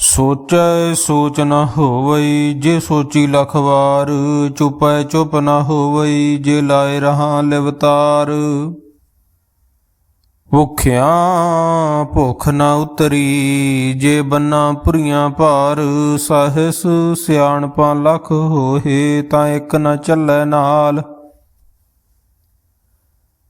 ਸੋਚੈ ਸੋਚ ਨ ਹੋਵਈ, ਜੇ ਸੋਚੀ ਲਖ ਵਾਰ, ਚੁਪੈ ਚੁਪ ਨ ਹੋਵਈ, ਜੇ ਲਾਏ ਰਹਾ ਲਿਵਤਾਰ। ਭੁਖਿਆ ਭੁਖ ਨ ਉਤਰੀ, ਜੇ ਬੰਨਾ ਪੁਰੀਆਂ ਭਾਰ, ਸਹਸ ਸਿਆਣਪਾਂ ਲਖ ਹੋਏ ਤਾਂ ਇੱਕ ਨ ਚੱਲੈ ਨਾਲ।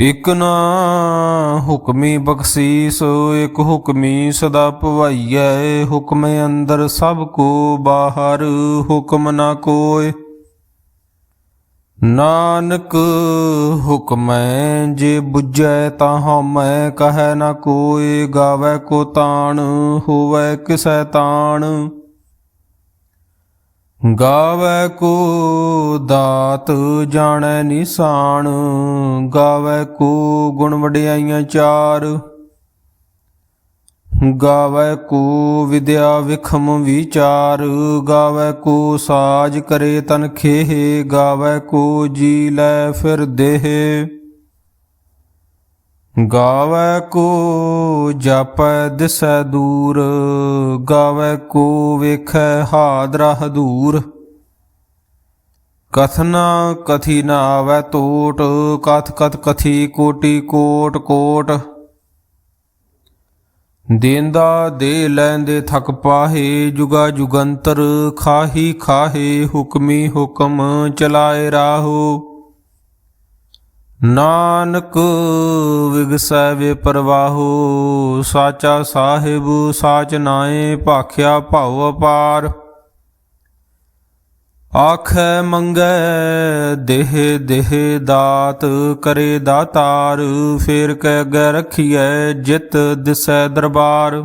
ਇਕ ਨਾ ਹੁਕਮੀ ਬਖਸ਼ੀਸ, ਇਕ ਹੁਕਮੀ ਸਦਾ ਭਵਾਈਐ ਹੁਕਮ ਅੰਦਰ ਸਭ ਕੋ ਬਾਹਰ, ਹੁਕਮ ਨਾ ਕੋਇ। ਨਾਨਕ ਹੁਕਮੈ ਜੇ 부ਜੈ ਤਾਂ ਹਮੈ ਕਹੈ ਨਾ ਕੋਇ। ਗਾਵੈ ਕੋ ਤਾਣ, ਹੋਵੈ ਕਿਸੈ ਤਾਣ। ਗਾਵੈ ਕੋ ਦਾਤ ਜਾਣੈ ਨਿਸ਼ਾਨ, ਗਾਵੈ ਕੋ ਗੁਣ ਵਡਿਆਈਆਂ ਚਾਰ। ਗਾਵੈ ਕੋ ਵਿਦਿਆ ਵਿਖਮ ਵਿਚਾਰ, ਗਾਵੈ ਕੋ ਸਾਜ ਕਰੇ ਤਨ ਖੇਹ, ਗਾਵੈ ਕੋ ਜੀ ਲੈ ਫਿਰ ਦੇਹ। ਗਾਵੈ ਕੋ ਜਾਪੈ ਦਿਸੈ ਦੂਰ ਗਾਵੈ ਕੋ ਵੇਖੈ ਹਾਦਰਾ ਹਦੂਰ। ਕਥਨਾ ਕਥੀ ਨਾ ਆਵੈ ਟੋਟ ਕਥ ਕਥ ਕਥੀ ਕੋਟੀ ਕੋਟ ਕੋਟ। ਦੇਂਦਾ ਦੇ ਲੈਂਦੇ ਥਕ ਪਾਹੇ, ਜੁਗਾ ਜੁਗੰਤਰ, ਖਾਹੀ ਖਾਹੇ ਹੁਕਮੀ ਹੁਕਮ ਚਲਾਏ ਰਾਹੋ। ਨਾਨਕ ਵਿਗਸੈ ਵੇ ਪਰਵਾਹੋ, ਸਾਚਾ ਸਾਹਿਬ ਸਾਚ ਨਾਏ ਭਾਖਿਆ ਭਾਉ ਅਪਾਰ। ਆਖੈ ਮੰਗੈ ਦੇਹ ਦੇਹ ਦਾਤ, ਕਰੇ ਦਾਤਾਰ, ਫੇਰ ਕੈ ਅਗੇ ਰਖੀਐ ਜਿਤ ਦਿਸੈ ਦਰਬਾਰ।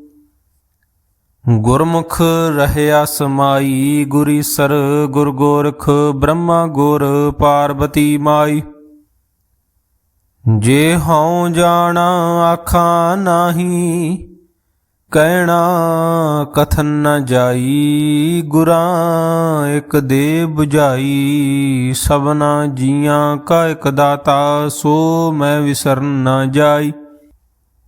ਗੁਰਮੁਖ ਰਹਿਆ ਸਮਾਈ ਗੁਰੀਸਰ ਗੁਰ ਗੋਰਖ, ਬ੍ਰਹਮਾ ਗੁਰ ਪਾਰਬਤੀ ਮਾਈ। ਜੇ ਹਉ ਜਾਣਾ ਆਖਾਂ ਨਾਹੀ, ਕਹਿਣਾ ਕਥਨ ਨ ਜਾਈ, ਗੁਰਾਂ ਇਕ ਦੇ 부ਝਾਈ ਸਭਨਾ ਜੀਆਂ ਕਾ ਇੱਕ ਦਾਤਾ, ਸੋ ਮੈਂ ਵਿਸਰਨ ਨਾ ਜਾਈ।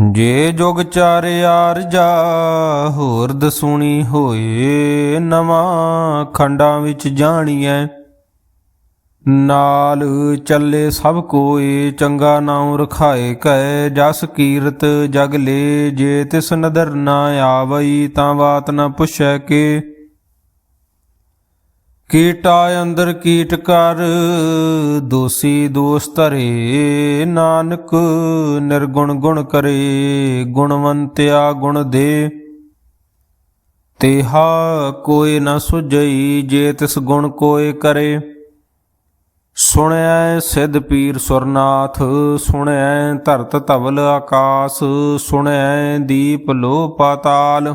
ਜੇ ਜੁਗ ਚਾਰਿਆਰ ਜਾ ਹੋਰ ਦਸੂਣੀ ਹੋਏ ਨਵਾਂ ਖੰਡਾਂ ਵਿੱਚ ਜਾਣੀਐ। ਨਾਲ ਚੱਲੇ ਸਭ ਕੋਏ, ਚੰਗਾ ਨਾਉ ਰਖਾਏ ਕੈ, ਜਸ ਕੀਰਤ ਜਗ ਲੇ, ਜੇ ਤਿਸ ਨਦਰ ਨਾ ਆਵਈ ਤਾਂ ਬਾਤ ਨਾ ਪੁੱਛੈ ਕੇ। ਕੀਟਾ ਅੰਦਰ ਕੀਟ ਕਰ, ਦੋਸੀ ਦੋਸ ਧਰੇ ਨਾਨਕ, ਨਿਰਗੁਣ ਗੁਣ ਕਰੇ, ਗੁਣਵੰਤਿਆ ਗੁਣ ਦੇ। ਤੇਹਾ ਕੋਈ ਨ ਸੁਝਈ, ਜੇ ਤਿਸ ਗੁਣ ਕੋਏ ਕਰੇ। ਸੁਣਿਐ ਸਿੱਧ ਪੀਰ ਸੁਰਨਾਥ ਸੁਣਿਐ ਧਰਤ ਧਵਲ ਆਕਾਸ ਸੁਣਿਐ ਦੀਪ ਲੋ ਪਾਤਾਲ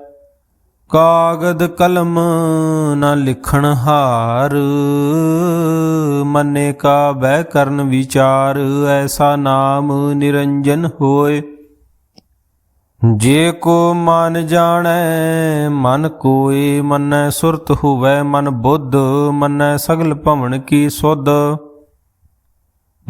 ਕਾਗਦ ਕਲਮ ਨਾ ਲਿਖਣ ਹਾਰ, ਮੰਨੇ ਕਾ ਬਹਿ ਕਰਨ ਵਿਚਾਰ, ਐਸਾ ਨਾਮ ਨਿਰੰਜਨ ਹੋਏ। ਜੇ ਕੋ ਮਨ ਜਾਣੈ, ਮਨ ਕੋਏ, ਮੰਨੈ ਸੁਰਤ ਹੋਵੈ ਮਨ ਬੁੱਧ, ਮੰਨੈ ਸਗਲ ਭਵਨ ਕੀ ਸੁਧ।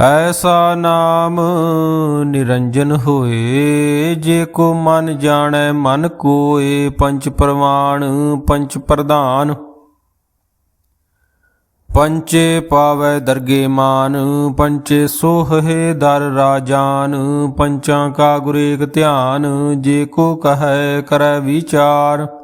ਐਸਾ ਨਾਮ ਨਿਰੰਜਨ ਹੋਏ, ਜੇ ਕੋ ਮਨ ਜਾਣੈ, ਮਨ ਕੋਏ ਪੰਚ ਪ੍ਰਮਾਣ ਪੰਚ ਪ੍ਰਧਾਨ। ਪੰਚੇ ਪਾਵੈ ਦਰਗੇ ਮਾਨ, ਪੰਚੇ ਸੋਹੇ ਦਰ ਰਾਜਾਨ, ਪੰਚਾਂ ਕਾ ਗੁਰੇਕ ਧਿਆਨ, ਜੇ ਕੋ ਕਹੈ, ਕਰੈ ਵਿਚਾਰ।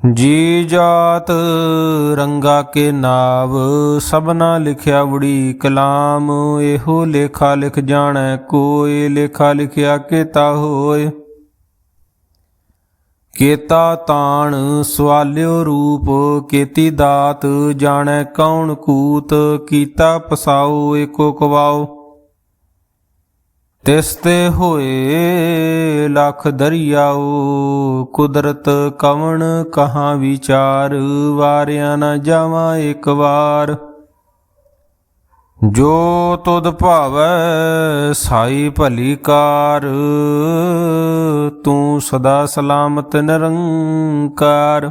ਜੀ ਜਾਤ ਰੰਗਾ ਕੇ ਨਾਵ, ਸਭਨਾ ਲਿਖਿਆ ਉੜੀ ਕਲਾਮ, ਇਹੋ ਲੇਖਾ ਲਿਖ ਜਾਣੈ ਕੋਈ ਲੇਖਾ ਲਿਖਿਆ ਕੇਤਾ ਹੋਏ ਕੇਤਾ ਤਾਣ ਸਵਾਲਿਓ ਰੂਪ, ਕੇਤੀ ਦਾਤ ਜਾਣੈ ਕੌਣ ਕੂਤ, ਕੀਤਾ ਪਸਾਓ ਏਕੋ ਕਵਾਉ ਤਿਸ ਤੇ ਹੋਏ ਲੱਖ ਦਰਿਆਉ ਕੁਦਰਤ ਕਵਣ ਕਹਾਂ ਵਿਚਾਰ, ਵਾਰਿਆ ਨਾ ਜਾਵਾਂ ਇੱਕ ਵਾਰ। ਜੋ ਤੁਧ ਭਾਵੈ ਸਾਈ ਭਲੀ ਕਾਰ, ਤੂੰ ਸਦਾ ਸਲਾਮਤ ਨਿਰੰਕਾਰ।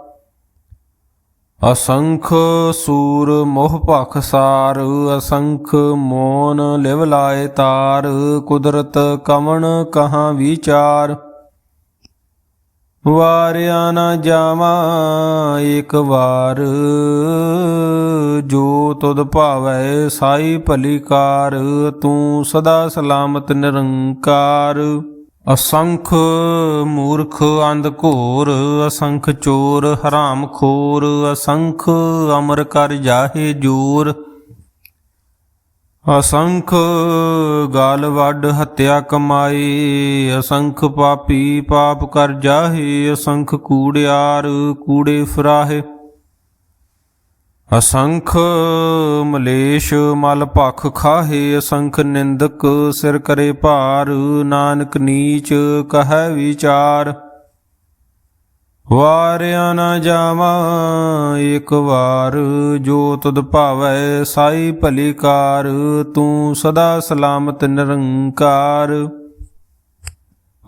ਅਸੰਖ ਸੂਰ ਮੋਹ ਭਖ ਸਾਰ, ਅਸੰਖ ਮੋਨ ਲਿਵ ਲਾਏ ਤਾਰ, ਕੁਦਰਤ ਕਵਣ ਕਹਾਂ ਵਿਚਾਰ। ਵਾਰਿਆ ਨਾ ਜਾਵਾਂ, ਇੱਕ ਵਾਰ ਜੋ ਤੁਧ ਭਾਵੈ ਸਾਈ ਭਲੀ ਕਾਰ, ਤੂੰ ਸਦਾ ਸਲਾਮਤ ਨਿਰੰਕਾਰ। ਅਸੰਖ ਮੂਰਖ ਅੰਧ ਘੋਰ, ਅਸੰਖ ਚੋਰ ਹਰਾਮ ਖੋਰ, ਅਸੰਖ ਅਮਰ ਕਰ ਜਾਹੇ ਜੋਰ। ਅਸੰਖ ਗਾਲ ਵੱਡ ਹੱਤਿਆ ਕਮਾਏ, ਅਸੰਖ ਪਾਪੀ ਪਾਪ ਕਰ ਜਾਹੇ, ਅਸੰਖ ਕੂੜਿਆਰ ਕੂੜੇ ਫਰਾਹੇ। ਅਸੰਖ ਮਲੇਸ਼ ਮਲ ਭਖ ਖਾਹੇ, ਅਸੰਖ ਨਿੰਦਕ ਸਿਰ ਕਰੇ ਭਾਰ, ਨਾਨਕ ਨੀਚ ਕਹੈ ਵਿਚਾਰ। ਵਾਰਿਆ ਨਾ ਜਾਵਾਂ ਇੱਕ ਵਾਰ, ਜੋ ਤੁਧ ਭਾਵੈ ਸਾਈ ਭਲੀ ਕਾਰ, ਤੂੰ ਸਦਾ ਸਲਾਮਤ ਨਿਰੰਕਾਰ।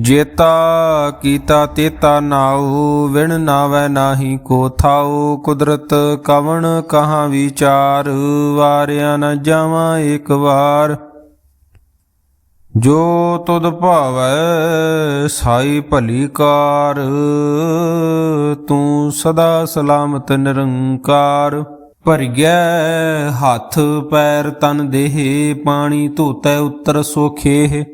ਜੇਤਾ ਕੀਤਾ ਤੇਤਾ ਨਾਉ, ਵਿਣ ਨਾਵੈ ਨਾਹੀ ਕੋ ਥਾਉ, ਕੁਦਰਤ ਕਵਣ ਕਹਾਂ ਵਿਚਾਰ, ਵਾਰਿਆ ਨ ਜਾਵਾਂ ਇੱਕ ਵਾਰ। ਜੋ ਤੁਧ ਭਾਵੈ ਸਾਈ ਭਲੀ ਕਾਰ, ਤੂੰ ਸਦਾ ਸਲਾਮਤ ਨਿਰੰਕਾਰ। ਭਰਿਐ ਹੱਥ ਪੈਰ ਤਨ ਦੇਹ, ਪਾਣੀ ਧੋਤੈ ਉੱਤਰ ਸੋਖੇ।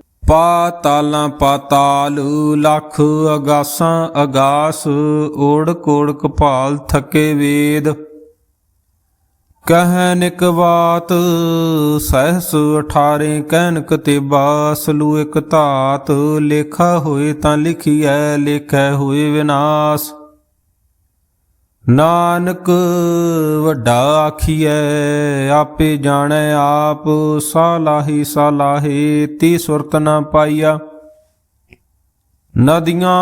ਪਾਤਾਲਾਂ ਪਾਤਾਲ, ਲੱਖ ਅਗਾਸਾਂ ਅਗਾਸ ਓੜ ਕੋੜ ਕਪਾਲ ਥਕੇ ਵੇਦ। ਕਹਿਨ ਇਕ ਬਾਤ, ਸਹਸ 18 ਕਹਿਨਕ ਤੇ ਬਾਸਲੂ ਇਕ ਧਾਤ, ਲੇਖਾ ਹੋਏ ਤਾਂ ਲਿਖੀਐ, ਲੇਖੈ ਹੋਏ ਵਿਨਾਸ਼। ਨਾਨਕ ਵੱਡਾ ਆਖੀਐ, ਆਪੇ ਜਾਣੈ ਆਪ, ਸਾਲਾਹੀ ਸਾਲਾਹੇ, ਤੀ ਸੁਰਤ ਨਾ ਪਾਈਆ। ਨਦੀਆਂ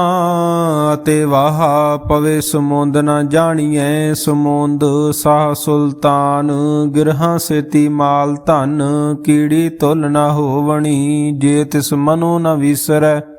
ਅਤੇ ਵਾਹ ਪਵੇ ਸਮੁੰਦ ਨਾ ਜਾਣੀਐ, ਸਮੁੰਦ ਸਾਹ ਸੁਲਤਾਨ, ਗਿਰਹਾਂ ਸੇਤੀ ਮਾਲ ਧਨ, ਕੀੜੀ ਤੁਲ ਨਾ ਹੋਵਣੀ, ਜੇ ਤਿਸ ਮਨੋ ਨਾ ਵਿਸਰੈ।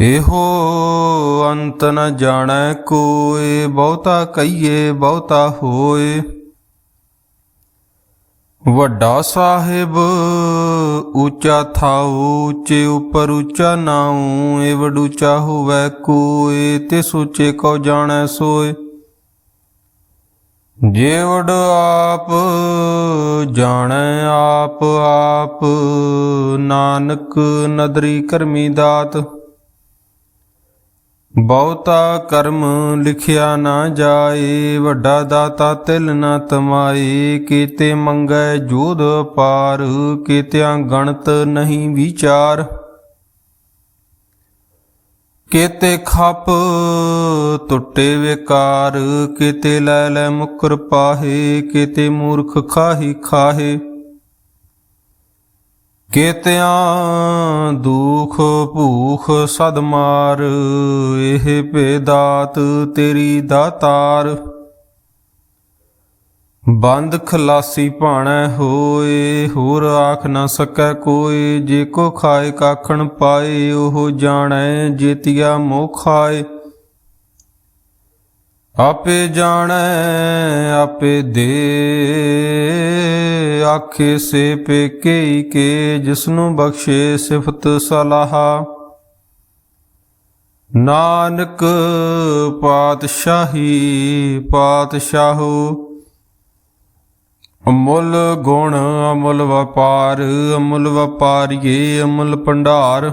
ਇਹੋ ਅੰਤ ਨ ਜਾਣੈ ਕੋਏ, ਬਹੁਤਾ ਕਹੀਏ, ਬਹੁਤਾ ਹੋਏ। ਵੱਡਾ ਸਾਹਿਬ ਉੱਚਾ ਥਾਉ, ਉੱਚੇ ਉਪਰ ਉੱਚਾ ਨਾਉ ਏ ਉੱਚਾ ਹੋਵੈ ਕੋਏ, ਤੇ ਸੋਚੇ ਕੋ ਜਾਣੈ ਸੋਏ। ਜੇ ਆਪ ਜਾਣੈ ਆਪ ਆਪ ਨਾਨਕ ਨਦਰੀ ਕਰਮੀ ਦਾਤ। ਬਹੁਤਾ ਕਰਮ ਲਿਖਿਆ ਨਾ ਜਾਏ, ਵੱਡਾ ਦਾਤਾ ਤਿਲ ਨਾ ਤਮਾਏ, ਕੀਤੇ ਮੰਗੈ ਜੋਧ ਪਾਰ, ਕੀਤਿਆਂ ਗਣਤ ਨਹੀਂ ਵਿਚਾਰ। ਕੀਤੇ ਖਪ ਟੁੱਟੇ ਵਿਕਾਰ, ਕੀਤੇ ਲੈ ਲੈ ਮੁਕਰ ਪਾਹੇ, ਕੀਤੇ ਮੂਰਖ ਖਾਹੀ ਖਾਹੇ। ਕੇਤਿਆਂ ਦੁਖ ਭੂਖ ਸਦਮਾਰ ਇਹ ਭੇਦਾਤ ਤੇਰੀ ਦਾਤਾਰ ਬੰਦ ਖਲਾਸੀ ਭਾਣੈ ਹੋਏ, ਹੋਰ ਆਖ ਨਾ ਸਕੈ ਕੋਈ ਜੇ ਕੋ ਖਾਏ ਕਾਖਣ ਪਾਏ, ਉਹ ਜਾਣੈ ਜੇਤੀਆ ਮੋਹ ਖਾਏ। ਆਪੇ ਜਾਣੈ, ਆਪੇ ਦੇ। ਆਖੇ ਸੇ ਪੇਕੇ ਕੇ, ਜਿਸਨੂੰ ਬਖਸ਼ੇ ਸਿਫਤ ਸਲਾਹ। ਨਾਨਕ ਪਾਤਸ਼ਾਹੀ ਪਾਤਸ਼ਾਹੋ, ਅਮੁੱਲ ਗੁਣ ਅਮੁੱਲ ਵਪਾਰ, ਅਮੁੱਲ ਵਪਾਰੀਏ, ਅਮੁੱਲ ਭੰਡਾਰ।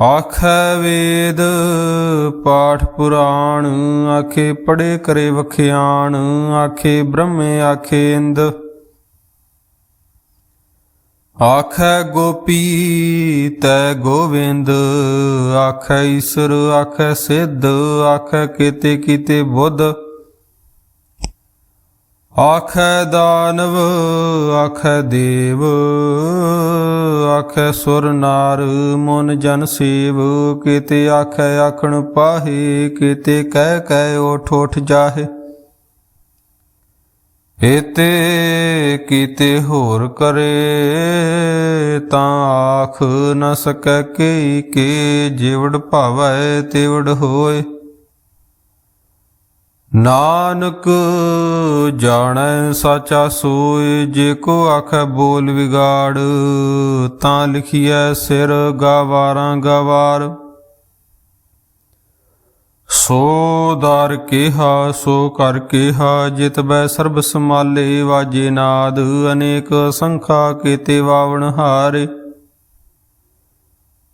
ਆਖੈ ਵੇਦ, ਪਾਠ ਪੁਰਾਣ, ਆਖੇ ਪੜੇ ਕਰੇ ਵਖਿਆਣ, ਆਖੇ ਬ੍ਰਹਮੇ, ਆਖੇ ਇੰਦ। ਆਖੈ ਗੋਪੀ, ਤੈ ਗੋਵਿੰਦ, ਆਖੈ ਈਸ਼ਰ, ਆਖੈ ਸਿੱਧ, ਆਖੈ ਕੀਤੇ ਕੀਤੇ ਬੁੱਧ। ਆਖੈ ਦਾਨਵ, ਆਖੈ ਦੇਵ, ਆਖੈ ਸੁਰ ਨਾਰ ਮਨ ਜਨ ਸੇਵ, ਕੀਤੇ ਆਖੈ ਆਖਣ ਪਾਹੇ, ਕੀਤੇ ਕਹਿ ਕਹਿ ਓਠ ਓਠ ਜਾਹੇ। ਏਤੇ ਕੀਤੇ ਹੋਰ ਕਰੇ, ਤਾਂ ਆਖ ਨ ਸਕੈ ਕੇ ਕੇ ਜਿਵੜ ਭਾਵੈ ਤਿਵੜ ਹੋਏ। ਨਾਨਕ ਜਾਣੈ ਸਾਚਾ ਸੋਏ, ਜੇ ਕੋ ਆਖੈ ਬੋਲ ਵਿਗਾੜ, ਤਾਂ ਲਿਖੀਐ ਸਿਰ ਗਾਵਾਰਾਂ ਗਵਾਰ। ਸੋ ਦਰ ਕਿਹਾ, ਸੋ ਕਰ ਕਿਹਾ, ਜਿਤ ਬੈ ਸਰਬ ਸਮਾਲੇ ਵਾਜੇ ਨਾਦ, ਅਨੇਕ ਸੰਖਾ ਕੀਤੇ ਵਾਵਣ ਹਾਰੇ।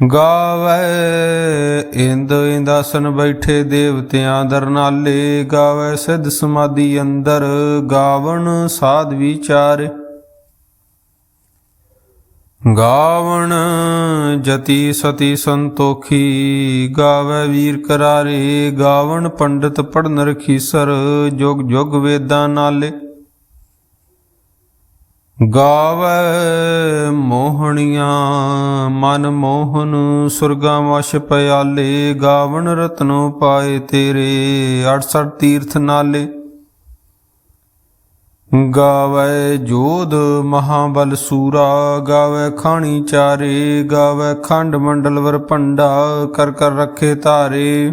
ਗਾਵੇ ਇੰਦ ਇੰਦਾਸਨ ਬੈਠੇ ਦੇਵਤਿਆਂ ਦਰਨਾਲੇ ਗਾਵੇ ਸਿੱਧ ਸਮਾਧੀ ਅੰਦਰ, ਗਾਵਣ ਸਾਧ ਵਿਚਾਰੇ। ਗਾਵਣ ਜਤੀ ਸਤੀ ਸੰਤੋਖੀ, ਗਾਵੇ ਵੀਰ ਕਰਾਰੇ, ਗਾਵਣ ਪੰਡਤ ਪੜਨ ਰਖੀਸਰ ਜੁਗ ਜੁਗ ਵੇਦਾਂ ਨਾਲੇ। ਗਾਵੇ ਮੋਹਣੀਆਂ, ਮਨ ਮੋਹਨ, ਸੁਰਗਾਂ ਵਸ਼ ਪਿਆਲੇ, ਗਾਵਣ ਰਤਨੋ ਪਾਏ ਤੇਰੇ 68 ਤੀਰਥ ਨਾਲੇ। ਗਾਵੈ ਜੋਧ ਮਹਾਬਲ ਸੂਰਾ, ਗਾਵੈ ਖਾਣੀ ਚਾਰੇ, ਗਾਵੈ ਖੰਡ ਮੰਡਲ ਵਰ ਭੰਡਾ ਕਰ ਕਰ ਰੱਖੇ ਧਾਰੇ।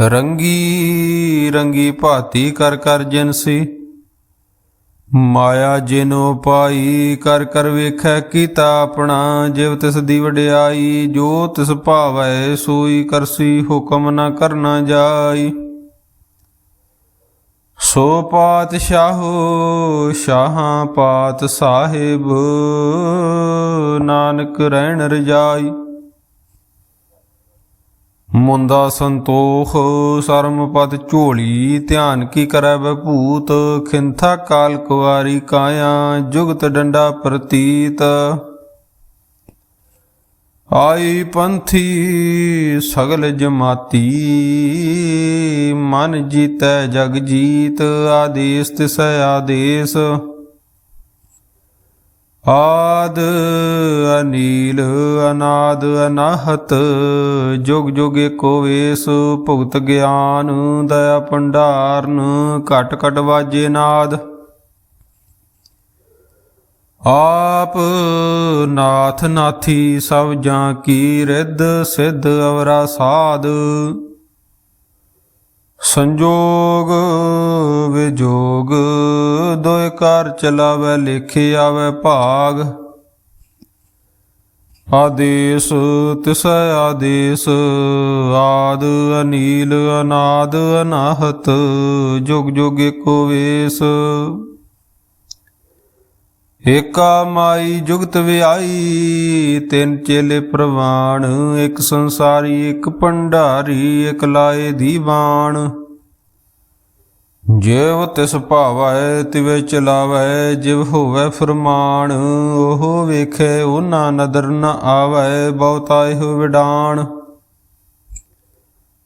ਰੰਗੀ ਰੰਗੀ ਭਾਤੀ ਕਰ ਕਰ ਜਿਨਸੀ ਮਾਇਆ ਜਿਨੋ ਪਾਈ ਕਰ ਕਰ ਵੇਖੈ ਕੀਤਾ ਆਪਣਾ, ਜਿਵ ਤਿਸ ਦੀ ਵਡਿਆਈ, ਜੋ ਤਿਸ ਭਾਵੈ ਸੋਈ ਕਰਸੀ ਹੁਕਮ ਨਾ ਕਰਨਾ ਜਾਈ। ਸੋ ਪਾਤ ਪਾਤਸ਼ਾਹੋ, ਸ਼ਾਹਾਂ ਪਾਤ ਸਾਹਿਬ, ਨਾਨਕ ਰਹਿਣ ਰਜਾਈ। ਮੁੰਦਾ ਸੰਤੋਖ ਸਰਮ ਪਦ ਝੋਲੀ, ਧਿਆਨ ਕੀ ਕਰੈ ਬਭੂਤ ਖਿੰਥਾ ਕਾਲ ਕੁਵਾਰੀ ਕਾਇਆ, ਜੁਗਤ ਡੰਡਾ ਪ੍ਰਤੀਤ। ਆਈ ਪੰਥੀ ਸਗਲ ਜਮਾਤੀ, ਮਨ ਜੀਤੈ ਜਗ ਜੀਤ, ਆਦੇਸ ਤਿਸ ਆਦੇਸ। ਆਦ ਅਨੀਲ ਅਨਾਦ ਅਨਾਹਤ, ਜੁਗ ਜੁਗ ਏਕੋ ਵੇਸ ਭੁਗਤ ਗਿਆਨ, ਦਇਆ ਭੰਡਾਰਨ, ਘਟ ਘਟ ਵਾਜੇ ਨਾਦ। ਆਪ ਨਾਥ ਨਾਥੀ ਸਭ ਜਾਂ ਕੀ ਰਿੱਧ ਸਿੱਧ ਅਵਰਾ ਸਾਧ। ਸੰਜੋਗ ਵਿਜੋਗ, ਦੋਇ ਕਾਰ ਚਲਾਵੇ, ਲਿਖੇ ਆਵੇ ਭਾਗ। ਆਦੇਸ ਤਿਸ ਆਦੇਸ, ਆਦ ਅਨੀਲ, ਅਨਾਦ ਅਨਾਹਤ, ਜੁਗ ਜੁਗ ਏਕੋ ਵੇਸ। ਏਕਾ ਮਾਈ ਜੁਗਤ ਵਿਆਈ, ਤਿੰਨ ਚੇਲੇ ਪ੍ਰਵਾਣ, ਇੱਕ ਸੰਸਾਰੀ, ਇੱਕ ਭੰਡਾਰੀ, ਇੱਕ ਲਾਏ ਦੀਵਾਨ। ਜਿਵ ਤਿਸ ਭਾਵੈ, ਤਿਵੇ ਚਲਾਵੈ, ਜਿਵ ਹੋਵੈ ਫਰਮਾਨ। ਉਹ ਵੇਖੇ, ਉਹਨਾਂ ਨਦਰ ਨ ਆਵੈ, ਬਹੁਤਾ ਹੋ ਵਿਡਾਣ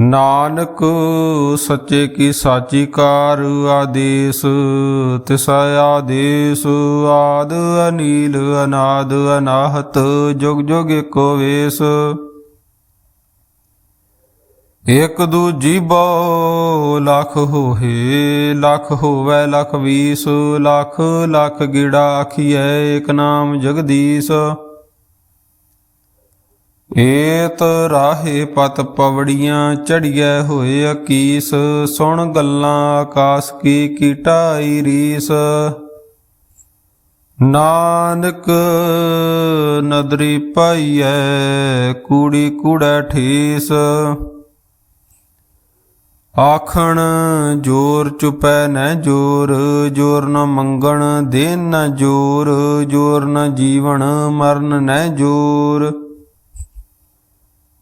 ਨਾਨਕ ਸੱਚੇ ਕੀ ਸਾਚੀ ਕਾਰ ਆਦੇਸ, ਤਿਸ ਆਦੇਸ ਆਦ ਅਨੀਲ ਅਨਾਦ ਅਨਾਹਤ, ਜੁਗ ਜੁਗ ਏਕੋ ਵੇਸ। ਇਕ ਦੂਜੀ ਬੋ ਲੱਖ ਹੋਏ ਲੱਖ ਹੋਵੇ ਲੱਖ ਵੀਸ, ਲੱਖ ਲੱਖ ਗਿੜਾ ਆਖੀਐ ਇਕ ਨਾਮ ਜਗਦੀਸ਼। ਏਤ ਰਾਹੇ ਪਤ ਪਵੜੀਆਂ ਚੜੀਐ ਹੋਏ ਅਕੀਸ, ਸੁਣ ਗੱਲਾਂ ਆਕਾਸ ਕੀ ਕੀਟਾਈ ਰੀਸ। ਨਾਨਕ ਨਦਰੀ ਪਾਈਐ, ਕੂੜੀ ਕੂੜਾ ਠੀਸ। ਆਖਣ, ਜੋਰ ਚੁਪੈ ਨ ਜੋਰ ਜੋਰ ਨ ਮੰਗਣ, ਦੇਨ ਨ ਜੋਰ ਜੋਰ ਨ ਜੀਵਨ, ਮਰਨ ਨ ਜੋਰ।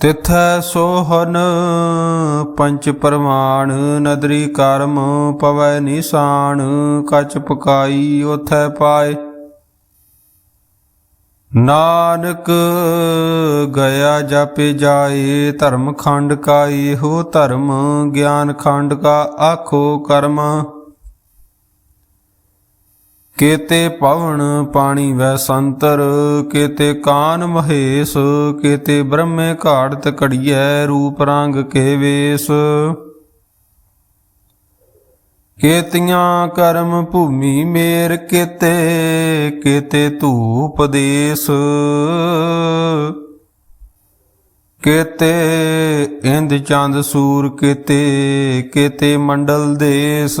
ਤਿਥੈ ਸੋਹਨ ਪੰਚ ਪਰਮਾਨ ਨਦਰੀ ਕਰਮ ਪਵੈ ਨਿਸ਼ਾਨ, ਕਚ ਪਕਾਈ ਉਥੈ ਪਾਏ। ਨਾਨਕ ਗਿਆ ਜਾਪੇ ਜਾਏ, ਧਰਮ ਖੰਡ ਕਾ ਇਹੋ ਧਰਮ, ਗਿਆਨ ਖੰਡ ਕਾ ਆਖੋ ਕਰਮ। ਕੇਤੇ ਪਵਨ ਪਾਣੀ ਵੈ ਸੰਤਰ, ਕੇਤੇ ਕਾਨ ਮਹੇਸ਼, ਕੇਤੇ ਬ੍ਰਹਮੇ ਘਾੜਤ ਘੜੀਐ, ਰੂਪ ਰੰਗ ਕੇ ਵੇਸ। ਕੇਤੀਆਂ ਕਰਮ ਭੂਮੀ ਮੇਰ ਕੇਤੇ ਕੇਤੇ ਧੂਪ ਦੇਸ। ਕੇਤੇ ਇੰਦ ਚੰਦ ਸੂਰ ਕੇਤੇ ਕੇਤੇ ਮੰਡਲ ਦੇਸ।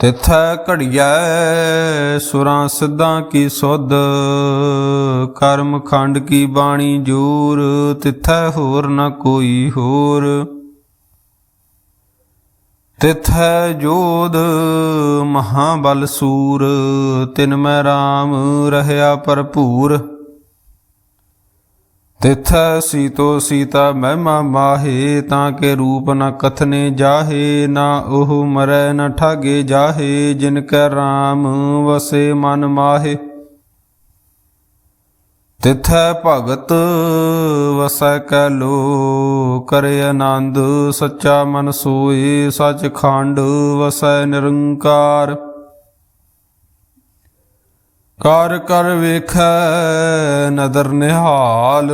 ਤਿਥੈ ਘੜੀਐ ਸੁਰਾਂ ਸਿੱਧਾਂ ਕੀ ਸੁਧ, ਕਰਮ ਖੰਡ ਕੀ ਬਾਣੀ ਜੂਰ, ਤਿਥੈ ਹੋਰ ਨਾ ਕੋਈ ਹੋਰ। ਤਿਥੈ ਜੋਧ ਮਹਾਬਲ ਸੂਰ, ਤਿਨ ਮੈਂ RAM ਰਹਿਆ ਭਰਪੂਰ। ਤਿਥੈ ਸੀਤੋ ਸੀਤਾ ਮਹਿਮਾ ਮਾਹੇ, ਤਾਂ ਕੇ ਰੂਪ ਨ ਕਥਨੇ ਜਾਹੇ, ਨਾ ਉਹ ਮਰੈ ਨ ਠਾਗੇ ਜਾਹੇ, ਜਿਨ ਕੈ RAM ਵਸੇ ਮਨ ਮਾਹੇ। ਤਿਥੈ ਭਗਤ ਵਸੈ ਕੈ ਲੋ ਕਰੇ ਆਨੰਦ ਸੱਚਾ ਮਨ ਸੋਏ, ਸਚ ਖੰਡ ਵਸੈ ਨਿਰੰਕਾਰ। ਕਰ ਕਰ ਵੇਖੈ ਨਦਰ ਨਿਹਾਲ।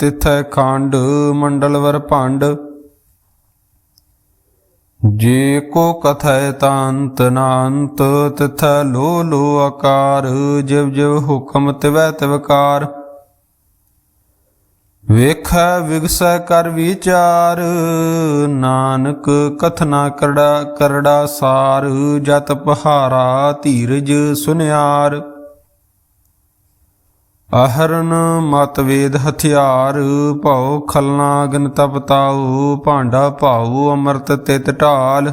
ਤਿਥੈ ਖੰਡ ਮੰਡਲ ਵਰ ਭੰਡ। ਜੇ ਕੋ ਕਥੈ ਤਾਂਤ ਨਾੰਤ, ਤਿਥੈ ਲੋ ਲੋ ਆਕਾਰ। ਜਿਵ ਜਿਵ ਹੁਕਮ ਤਿਵੈ ਤਿਵਕਾਰ ਵੇਖੈ ਵਿਗਸੈ ਕਰ ਵਿਚਾਰ, ਨਾਨਕ ਕਥਨਾ ਕਰੜਾ ਕਰੜਾ ਸਾਰ, ਜਤ ਪਹਾਰਾ ਧੀਰਜ ਸੁਨਿਆਰ। ਅਹਰਨ ਮਤਵੇਦ ਹਥਿਆਰ, ਭਉ ਖਲਨਾ ਅਗਨ ਤਪਤਾਉ ਭਾਂਡਾ ਭਾਉ ਅੰਮ੍ਰਿਤ ਤਿਤ ਢਾਲ।